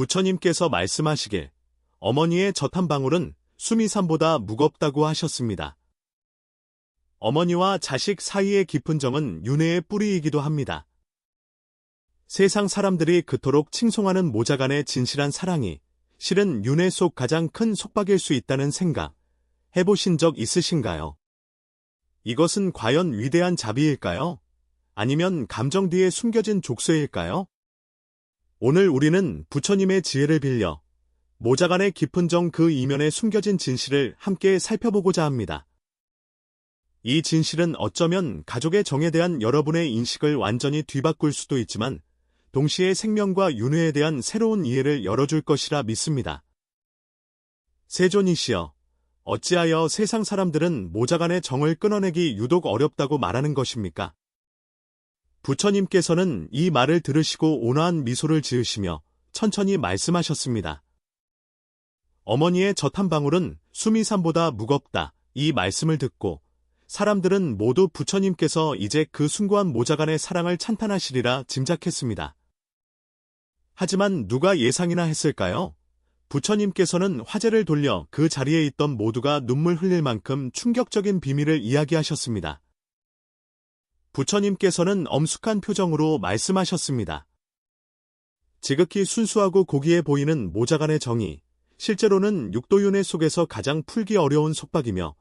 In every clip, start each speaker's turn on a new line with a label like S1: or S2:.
S1: 부처님께서 말씀하시길 어머니의 젖한 방울은 수미산보다 무겁다고 하셨습니다. 어머니와 자식 사이의 깊은 정은 윤회의 뿌리이기도 합니다. 세상 사람들이 그토록 칭송하는 모자간의 진실한 사랑이 실은 윤회 속 가장 큰 속박일 수 있다는 생각 해보신 적 있으신가요? 이것은 과연 위대한 자비일까요? 아니면 감정 뒤에 숨겨진 족쇄일까요? 오늘 우리는 부처님의 지혜를 빌려 모자간의 깊은 정 그 이면에 숨겨진 진실을 함께 살펴보고자 합니다. 이 진실은 어쩌면 가족의 정에 대한 여러분의 인식을 완전히 뒤바꿀 수도 있지만 동시에 생명과 윤회에 대한 새로운 이해를 열어줄 것이라 믿습니다. 세존이시여, 어찌하여 세상 사람들은 모자간의 정을 끊어내기 유독 어렵다고 말하는 것입니까? 부처님께서는 이 말을 들으시고 온화한 미소를 지으시며 천천히 말씀하셨습니다. 어머니의 젖한 방울은 수미산보다 무겁다. 이 말씀을 듣고 사람들은 모두 부처님께서 이제 그 숭고한 모자간의 사랑을 찬탄하시리라 짐작했습니다. 하지만 누가 예상이나 했을까요? 부처님께서는 화제를 돌려 그 자리에 있던 모두가 눈물 흘릴 만큼 충격적인 비밀을 이야기하셨습니다. 부처님께서는 엄숙한 표정으로 말씀하셨습니다. 지극히 순수하고 고귀해 보이는 모자간의 정이 실제로는 육도윤회 속에서 가장 풀기 어려운 속박이며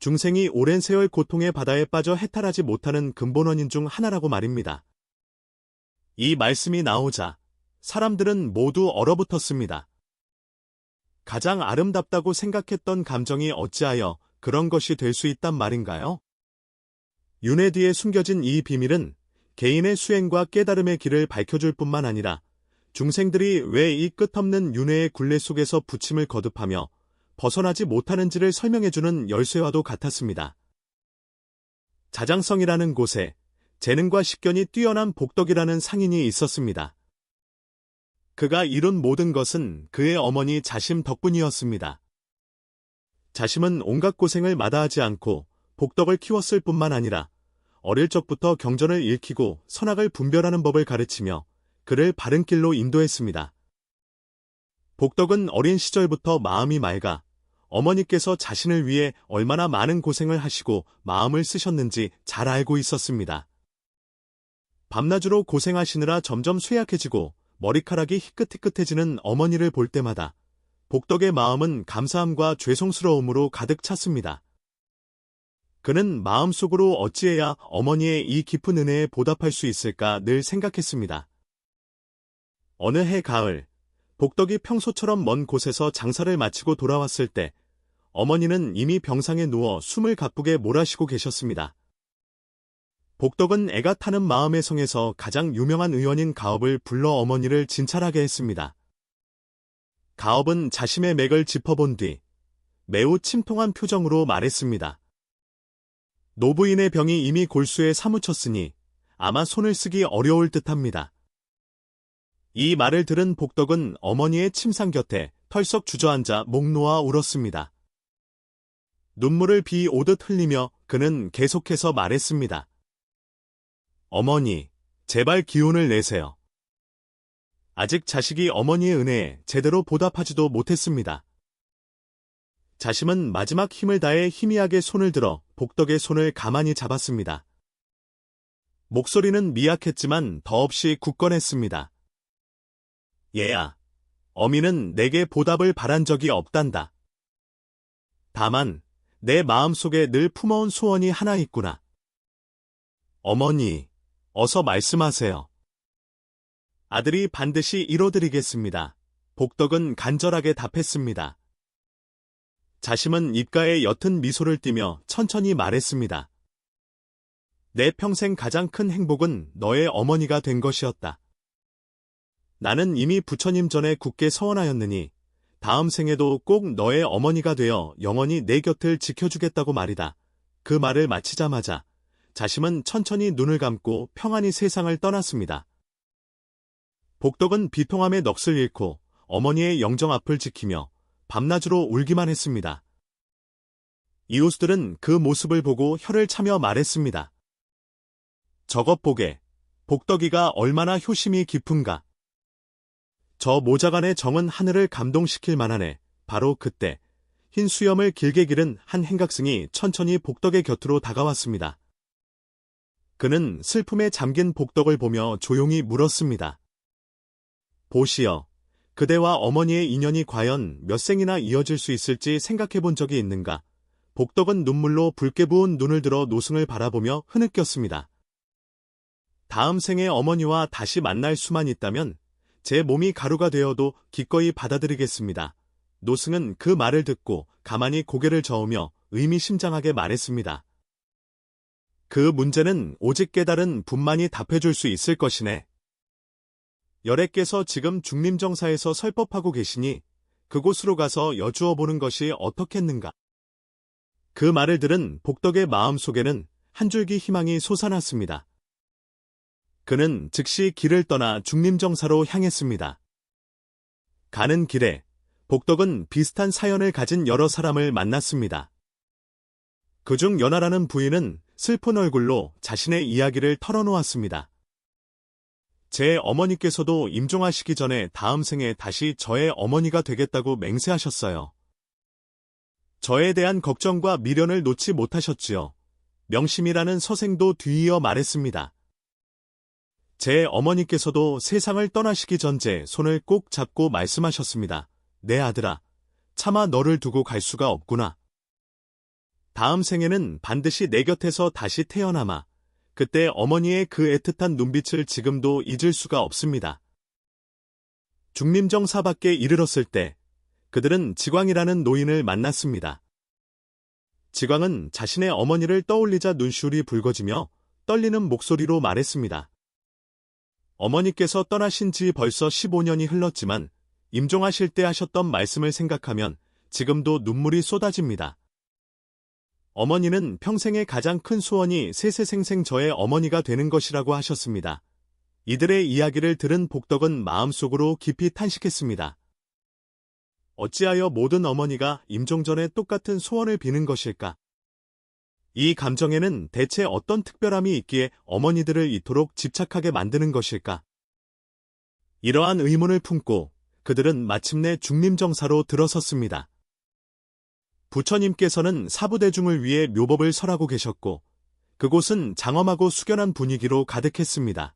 S1: 중생이 오랜 세월 고통의 바다에 빠져 해탈하지 못하는 근본 원인 중 하나라고 말입니다. 이 말씀이 나오자 사람들은 모두 얼어붙었습니다. 가장 아름답다고 생각했던 감정이 어찌하여 그런 것이 될 수 있단 말인가요? 윤회 뒤에 숨겨진 이 비밀은 개인의 수행과 깨달음의 길을 밝혀줄 뿐만 아니라 중생들이 왜 이 끝없는 윤회의 굴레 속에서 부침을 거듭하며 벗어나지 못하는지를 설명해주는 열쇠와도 같았습니다. 자장성이라는 곳에 재능과 식견이 뛰어난 복덕이라는 상인이 있었습니다. 그가 이룬 모든 것은 그의 어머니 자심 덕분이었습니다. 자심은 온갖 고생을 마다하지 않고 복덕을 키웠을 뿐만 아니라 어릴 적부터 경전을 읽히고 선악을 분별하는 법을 가르치며 그를 바른 길로 인도했습니다. 복덕은 어린 시절부터 마음이 맑아 어머니께서 자신을 위해 얼마나 많은 고생을 하시고 마음을 쓰셨는지 잘 알고 있었습니다. 밤낮으로 고생하시느라 점점 쇠약해지고 머리카락이 희끗희끗해지는 어머니를 볼 때마다 복덕의 마음은 감사함과 죄송스러움으로 가득 찼습니다. 그는 마음속으로 어찌해야 어머니의 이 깊은 은혜에 보답할 수 있을까 늘 생각했습니다. 어느 해 가을, 복덕이 평소처럼 먼 곳에서 장사를 마치고 돌아왔을 때 어머니는 이미 병상에 누워 숨을 가쁘게 몰아쉬고 계셨습니다. 복덕은 애가 타는 마음의 성에서 가장 유명한 의원인 가업을 불러 어머니를 진찰하게 했습니다. 가업은 자신의 맥을 짚어본 뒤 매우 침통한 표정으로 말했습니다. 노부인의 병이 이미 골수에 사무쳤으니 아마 손을 쓰기 어려울 듯합니다. 이 말을 들은 복덕은 어머니의 침상 곁에 털썩 주저앉아 목 놓아 울었습니다. 눈물을 비 오듯 흘리며 그는 계속해서 말했습니다. 어머니, 제발 기운을 내세요. 아직 자식이 어머니의 은혜에 제대로 보답하지도 못했습니다. 자심은 마지막 힘을 다해 희미하게 손을 들어 복덕의 손을 가만히 잡았습니다. 목소리는 미약했지만 더없이 굳건했습니다. 얘야, 어미는 내게 보답을 바란 적이 없단다. 다만 내 마음속에 늘 품어온 소원이 하나 있구나. 어머니, 어서 말씀하세요. 아들이 반드시 이뤄드리겠습니다. 복덕은 간절하게 답했습니다. 자심은 입가에 옅은 미소를 띠며 천천히 말했습니다. 내 평생 가장 큰 행복은 너의 어머니가 된 것이었다. 나는 이미 부처님 전에 굳게 서원하였느니 다음 생에도 꼭 너의 어머니가 되어 영원히 내 곁을 지켜주겠다고 말이다. 그 말을 마치자마자 자심은 천천히 눈을 감고 평안히 세상을 떠났습니다. 복덕은 비통함의 넋을 잃고 어머니의 영정 앞을 지키며 밤낮으로 울기만 했습니다. 이웃들은 그 모습을 보고 혀를 차며 말했습니다. 저것 보게, 복덕이가 얼마나 효심이 깊은가. 저 모자간의 정은 하늘을 감동시킬 만하네. 바로 그때 흰 수염을 길게 기른 한 행각승이 천천히 복덕의 곁으로 다가왔습니다. 그는 슬픔에 잠긴 복덕을 보며 조용히 물었습니다. 보시어, 그대와 어머니의 인연이 과연 몇 생이나 이어질 수 있을지 생각해 본 적이 있는가? 복덕은 눈물로 붉게 부은 눈을 들어 노승을 바라보며 흐느꼈습니다. 다음 생에 어머니와 다시 만날 수만 있다면 제 몸이 가루가 되어도 기꺼이 받아들이겠습니다. 노승은 그 말을 듣고 가만히 고개를 저으며 의미심장하게 말했습니다. 그 문제는 오직 깨달은 분만이 답해줄 수 있을 것이네. 열애께서 지금 중림정사에서 설법하고 계시니 그곳으로 가서 여주어 보는 것이 어떻겠는가. 그 말을 들은 복덕의 마음속에는 한 줄기 희망이 솟아났습니다. 그는 즉시 길을 떠나 중림정사로 향했습니다. 가는 길에 복덕은 비슷한 사연을 가진 여러 사람을 만났습니다. 그중 연하라는 부인은 슬픈 얼굴로 자신의 이야기를 털어놓았습니다. 제 어머니께서도 임종하시기 전에 다음 생에 다시 저의 어머니가 되겠다고 맹세하셨어요. 저에 대한 걱정과 미련을 놓지 못하셨지요. 명심이라는 서생도 뒤이어 말했습니다. 제 어머니께서도 세상을 떠나시기 전 제 손을 꼭 잡고 말씀하셨습니다. 내 아들아, 차마 너를 두고 갈 수가 없구나. 다음 생에는 반드시 내 곁에서 다시 태어나마. 그때 어머니의 그 애틋한 눈빛을 지금도 잊을 수가 없습니다. 중림정 사밖에 이르렀을 때 그들은 지광이라는 노인을 만났습니다. 지광은 자신의 어머니를 떠올리자 눈시울이 붉어지며 떨리는 목소리로 말했습니다. 어머니께서 떠나신 지 벌써 15년이 흘렀지만 임종하실 때 하셨던 말씀을 생각하면 지금도 눈물이 쏟아집니다. 어머니는 평생의 가장 큰 소원이 세세생생 저의 어머니가 되는 것이라고 하셨습니다. 이들의 이야기를 들은 복덕은 마음속으로 깊이 탄식했습니다. 어찌하여 모든 어머니가 임종 전에 똑같은 소원을 비는 것일까? 이 감정에는 대체 어떤 특별함이 있기에 어머니들을 이토록 집착하게 만드는 것일까? 이러한 의문을 품고 그들은 마침내 중림정사로 들어섰습니다. 부처님께서는 사부대중을 위해 묘법을 설하고 계셨고 그곳은 장엄하고 숙연한 분위기로 가득했습니다.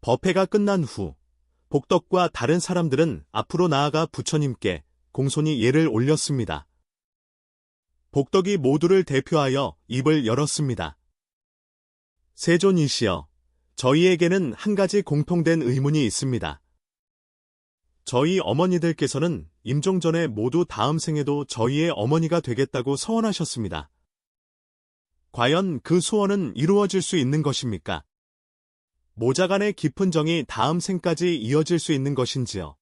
S1: 법회가 끝난 후 복덕과 다른 사람들은 앞으로 나아가 부처님께 공손히 예를 올렸습니다. 복덕이 모두를 대표하여 입을 열었습니다. 세존이시여, 저희에게는 한 가지 공통된 의문이 있습니다. 저희 어머니들께서는 임종 전에 모두 다음 생에도 저희의 어머니가 되겠다고 서원하셨습니다. 과연 그 소원은 이루어질 수 있는 것입니까? 모자간의 깊은 정이 다음 생까지 이어질 수 있는 것인지요?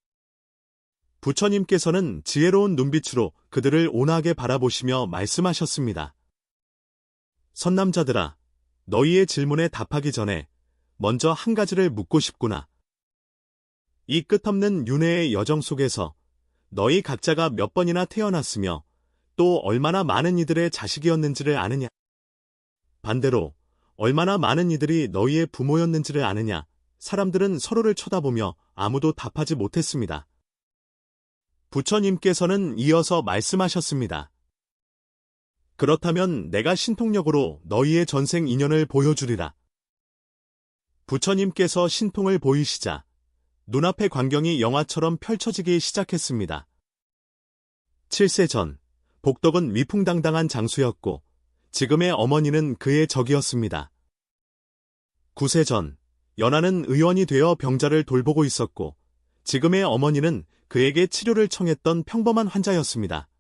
S1: 부처님께서는 지혜로운 눈빛으로 그들을 온화하게 바라보시며 말씀하셨습니다. 선남자들아, 너희의 질문에 답하기 전에 먼저 한 가지를 묻고 싶구나. 이 끝없는 윤회의 여정 속에서 너희 각자가 몇 번이나 태어났으며 또 얼마나 많은 이들의 자식이었는지를 아느냐? 반대로 얼마나 많은 이들이 너희의 부모였는지를 아느냐? 사람들은 서로를 쳐다보며 아무도 답하지 못했습니다. 부처님께서는 이어서 말씀하셨습니다. 그렇다면 내가 신통력으로 너희의 전생 인연을 보여주리라. 부처님께서 신통을 보이시자 눈앞의 광경이 영화처럼 펼쳐지기 시작했습니다. 7세 전, 복덕은 위풍당당한 장수였고 지금의 어머니는 그의 적이었습니다. 9세 전, 연하는 의원이 되어 병자를 돌보고 있었고 지금의 어머니는 그에게 치료를 청했던 평범한 환자였습니다.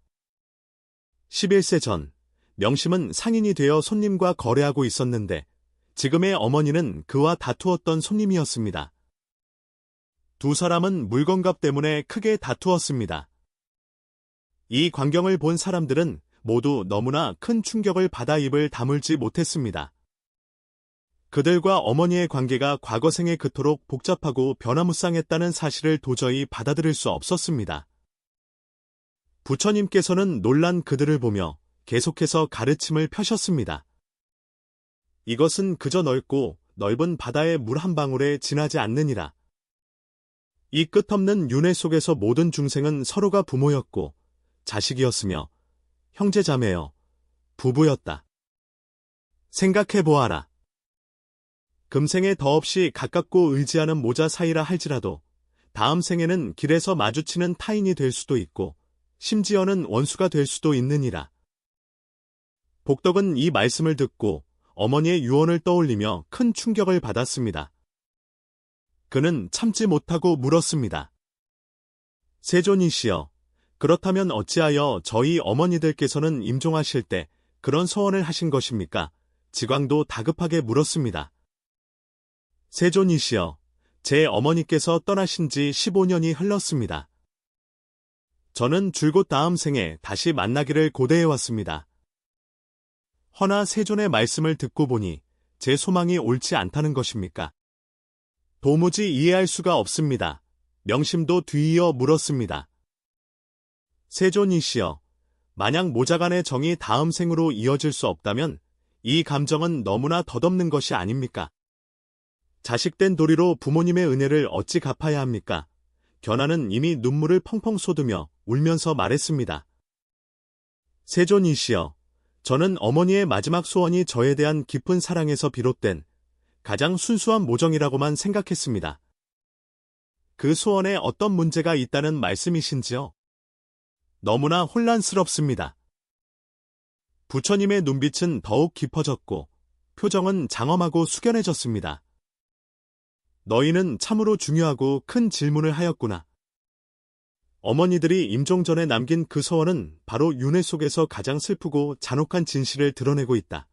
S1: 11세 전, 명심은 상인이 되어 손님과 거래하고 있었는데 지금의 어머니는 그와 다투었던 손님이었습니다. 두 사람은 물건값 때문에 크게 다투었습니다. 이 광경을 본 사람들은 모두 너무나 큰 충격을 받아 입을 다물지 못했습니다. 그들과 어머니의 관계가 과거생에 그토록 복잡하고 변화무쌍했다는 사실을 도저히 받아들일 수 없었습니다. 부처님께서는 놀란 그들을 보며 계속해서 가르침을 펴셨습니다. 이것은 그저 넓고 넓은 바다의 물 한 방울에 지나지 않느니라. 이 끝없는 윤회 속에서 모든 중생은 서로가 부모였고 자식이었으며 형제자매여 부부였다. 생각해보아라. 금생에 더없이 가깝고 의지하는 모자 사이라 할지라도 다음 생에는 길에서 마주치는 타인이 될 수도 있고 심지어는 원수가 될 수도 있느니라. 복덕은 이 말씀을 듣고 어머니의 유언을 떠올리며 큰 충격을 받았습니다. 그는 참지 못하고 물었습니다. 세존이시여, 그렇다면 어찌하여 저희 어머니들께서는 임종하실 때 그런 소원을 하신 것입니까? 지광도 다급하게 물었습니다. 세존이시여, 제 어머니께서 떠나신 지 15년이 흘렀습니다. 저는 줄곧 다음 생에 다시 만나기를 고대해 왔습니다. 허나 세존의 말씀을 듣고 보니 제 소망이 옳지 않다는 것입니까? 도무지 이해할 수가 없습니다. 명심도 뒤이어 물었습니다. 세존이시여, 만약 모자간의 정이 다음 생으로 이어질 수 없다면 이 감정은 너무나 덧없는 것이 아닙니까? 자식된 도리로 부모님의 은혜를 어찌 갚아야 합니까? 견아는 이미 눈물을 펑펑 쏟으며 울면서 말했습니다. 세존이시여, 저는 어머니의 마지막 소원이 저에 대한 깊은 사랑에서 비롯된 가장 순수한 모정이라고만 생각했습니다. 그 소원에 어떤 문제가 있다는 말씀이신지요? 너무나 혼란스럽습니다. 부처님의 눈빛은 더욱 깊어졌고 표정은 장엄하고 숙연해졌습니다. 너희는 참으로 중요하고 큰 질문을 하였구나. 어머니들이 임종 전에 남긴 그 소원은 바로 윤회 속에서 가장 슬프고 잔혹한 진실을 드러내고 있다.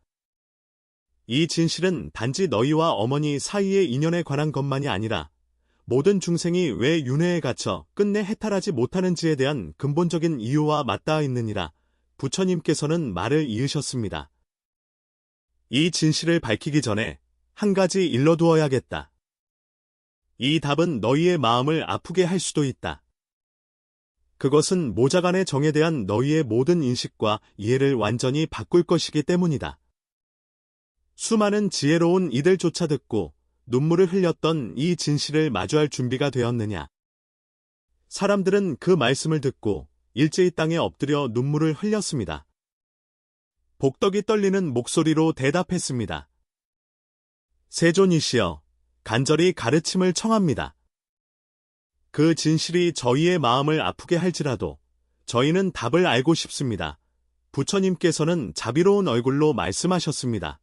S1: 이 진실은 단지 너희와 어머니 사이의 인연에 관한 것만이 아니라 모든 중생이 왜 윤회에 갇혀 끝내 해탈하지 못하는지에 대한 근본적인 이유와 맞닿아 있느니라 부처님께서는 말을 이으셨습니다. 이 진실을 밝히기 전에 한 가지 일러두어야겠다. 이 답은 너희의 마음을 아프게 할 수도 있다. 그것은 모자간의 정에 대한 너희의 모든 인식과 이해를 완전히 바꿀 것이기 때문이다. 수많은 지혜로운 이들조차 듣고 눈물을 흘렸던 이 진실을 마주할 준비가 되었느냐. 사람들은 그 말씀을 듣고 일제히 땅에 엎드려 눈물을 흘렸습니다. 복덕이 떨리는 목소리로 대답했습니다. 세존이시여, 간절히 가르침을 청합니다. 그 진실이 저희의 마음을 아프게 할지라도 저희는 답을 알고 싶습니다. 부처님께서는 자비로운 얼굴로 말씀하셨습니다.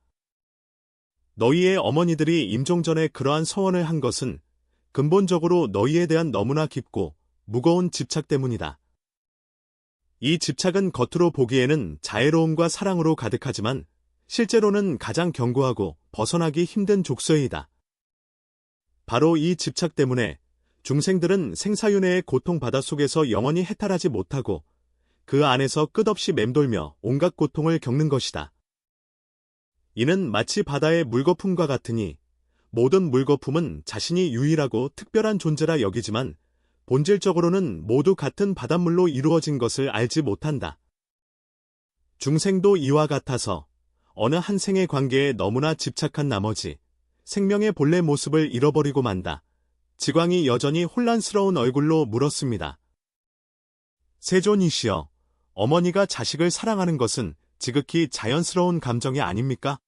S1: 너희의 어머니들이 임종 전에 그러한 서원을 한 것은 근본적으로 너희에 대한 너무나 깊고 무거운 집착 때문이다. 이 집착은 겉으로 보기에는 자애로움과 사랑으로 가득하지만 실제로는 가장 견고하고 벗어나기 힘든 족쇄이다. 바로 이 집착 때문에 중생들은 생사윤회의 고통 바다 속에서 영원히 해탈하지 못하고 그 안에서 끝없이 맴돌며 온갖 고통을 겪는 것이다. 이는 마치 바다의 물거품과 같으니 모든 물거품은 자신이 유일하고 특별한 존재라 여기지만 본질적으로는 모두 같은 바닷물로 이루어진 것을 알지 못한다. 중생도 이와 같아서 어느 한 생의 관계에 너무나 집착한 나머지 생명의 본래 모습을 잃어버리고 만다. 지광이 여전히 혼란스러운 얼굴로 물었습니다. 세존이시여, 어머니가 자식을 사랑하는 것은 지극히 자연스러운 감정이 아닙니까?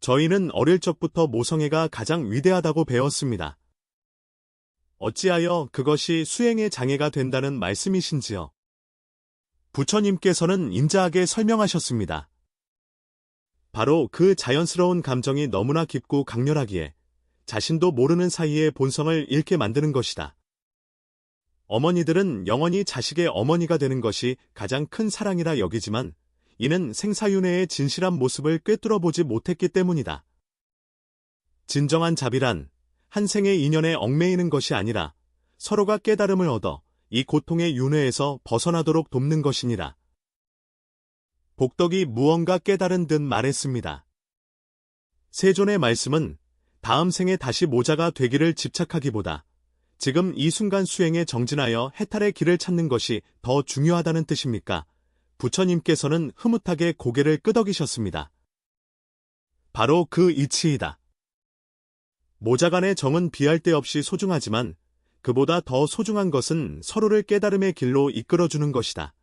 S1: 저희는 어릴 적부터 모성애가 가장 위대하다고 배웠습니다. 어찌하여 그것이 수행의 장애가 된다는 말씀이신지요? 부처님께서는 인자하게 설명하셨습니다. 바로 그 자연스러운 감정이 너무나 깊고 강렬하기에 자신도 모르는 사이에 본성을 잃게 만드는 것이다. 어머니들은 영원히 자식의 어머니가 되는 것이 가장 큰 사랑이라 여기지만 이는 생사윤회의 진실한 모습을 꿰뚫어 보지 못했기 때문이다. 진정한 자비란 한 생의 인연에 얽매이는 것이 아니라 서로가 깨달음을 얻어 이 고통의 윤회에서 벗어나도록 돕는 것이니라. 복덕이 무언가 깨달은 듯 말했습니다. 세존의 말씀은 다음 생에 다시 모자가 되기를 집착하기보다 지금 이 순간 수행에 정진하여 해탈의 길을 찾는 것이 더 중요하다는 뜻입니까? 부처님께서는 흐뭇하게 고개를 끄덕이셨습니다. 바로 그 이치이다. 모자간의 정은 비할 데 없이 소중하지만 그보다 더 소중한 것은 서로를 깨달음의 길로 이끌어주는 것이다.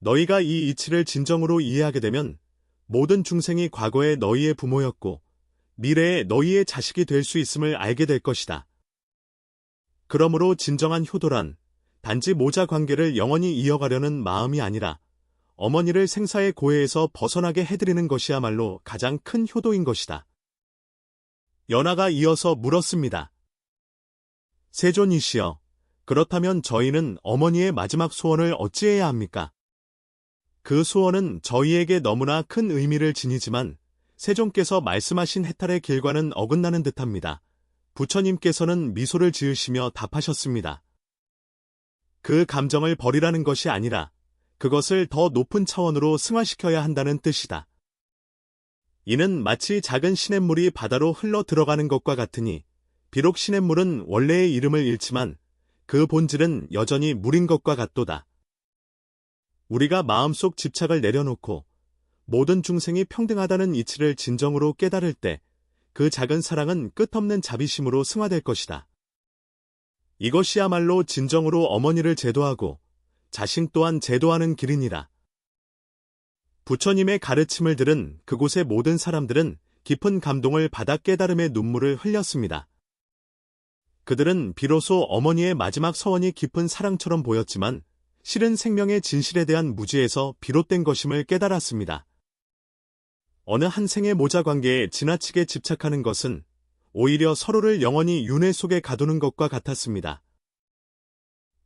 S1: 너희가 이 이치를 진정으로 이해하게 되면 모든 중생이 과거에 너희의 부모였고 미래에 너희의 자식이 될 수 있음을 알게 될 것이다. 그러므로 진정한 효도란 단지 모자 관계를 영원히 이어가려는 마음이 아니라 어머니를 생사의 고해에서 벗어나게 해드리는 것이야말로 가장 큰 효도인 것이다. 연하가 이어서 물었습니다. 세존이시여, 그렇다면 저희는 어머니의 마지막 소원을 어찌해야 합니까? 그 소원은 저희에게 너무나 큰 의미를 지니지만 세종께서 말씀하신 해탈의 길과는 어긋나는 듯합니다. 부처님께서는 미소를 지으시며 답하셨습니다. 그 감정을 버리라는 것이 아니라 그것을 더 높은 차원으로 승화시켜야 한다는 뜻이다. 이는 마치 작은 시냇물이 바다로 흘러 들어가는 것과 같으니 비록 시냇물은 원래의 이름을 잃지만 그 본질은 여전히 물인 것과 같도다. 우리가 마음속 집착을 내려놓고 모든 중생이 평등하다는 이치를 진정으로 깨달을 때 그 작은 사랑은 끝없는 자비심으로 승화될 것이다. 이것이야말로 진정으로 어머니를 제도하고 자신 또한 제도하는 길이니라. 부처님의 가르침을 들은 그곳의 모든 사람들은 깊은 감동을 받아 깨달음의 눈물을 흘렸습니다. 그들은 비로소 어머니의 마지막 서원이 깊은 사랑처럼 보였지만 실은 생명의 진실에 대한 무지에서 비롯된 것임을 깨달았습니다. 어느 한 생의 모자 관계에 지나치게 집착하는 것은 오히려 서로를 영원히 윤회 속에 가두는 것과 같았습니다.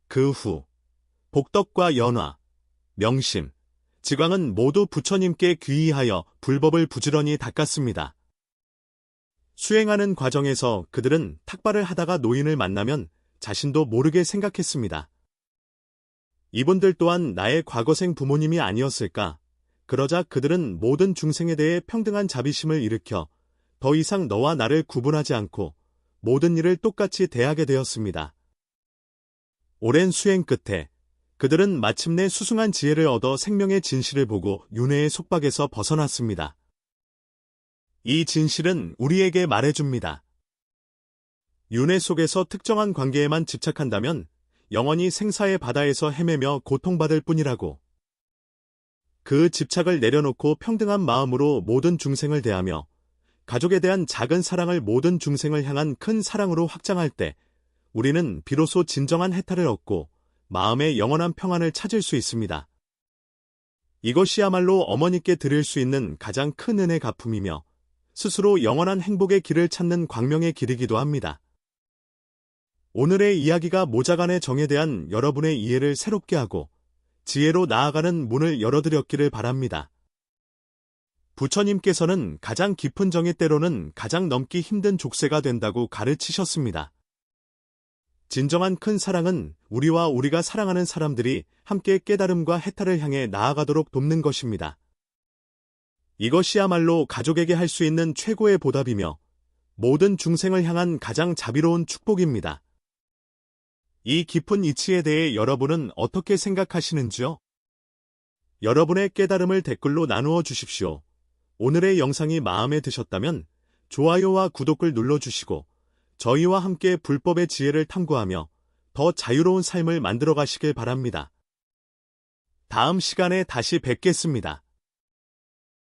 S1: 그 후, 복덕과 연화, 명심, 지광은 모두 부처님께 귀의하여 불법을 부지런히 닦았습니다. 수행하는 과정에서 그들은 탁발을 하다가 노인을 만나면 자신도 모르게 생각했습니다. 이분들 또한 나의 과거생 부모님이 아니었을까? 그러자 그들은 모든 중생에 대해 평등한 자비심을 일으켜 더 이상 너와 나를 구분하지 않고 모든 일을 똑같이 대하게 되었습니다. 오랜 수행 끝에 그들은 마침내 수승한 지혜를 얻어 생명의 진실을 보고 윤회의 속박에서 벗어났습니다. 이 진실은 우리에게 말해줍니다. 윤회 속에서 특정한 관계에만 집착한다면 영원히 생사의 바다에서 헤매며 고통받을 뿐이라고. 그 집착을 내려놓고 평등한 마음으로 모든 중생을 대하며 가족에 대한 작은 사랑을 모든 중생을 향한 큰 사랑으로 확장할 때 우리는 비로소 진정한 해탈을 얻고 마음의 영원한 평안을 찾을 수 있습니다. 이것이야말로 어머니께 드릴 수 있는 가장 큰 은혜 가품이며 스스로 영원한 행복의 길을 찾는 광명의 길이기도 합니다. 오늘의 이야기가 모자간의 정에 대한 여러분의 이해를 새롭게 하고 지혜로 나아가는 문을 열어드렸기를 바랍니다. 부처님께서는 가장 깊은 정의 때로는 가장 넘기 힘든 족쇄가 된다고 가르치셨습니다. 진정한 큰 사랑은 우리와 우리가 사랑하는 사람들이 함께 깨달음과 해탈을 향해 나아가도록 돕는 것입니다. 이것이야말로 가족에게 할 수 있는 최고의 보답이며 모든 중생을 향한 가장 자비로운 축복입니다. 이 깊은 이치에 대해 여러분은 어떻게 생각하시는지요? 여러분의 깨달음을 댓글로 나누어 주십시오. 오늘의 영상이 마음에 드셨다면 좋아요와 구독을 눌러주시고 저희와 함께 불법의 지혜를 탐구하며 더 자유로운 삶을 만들어 가시길 바랍니다. 다음 시간에 다시 뵙겠습니다.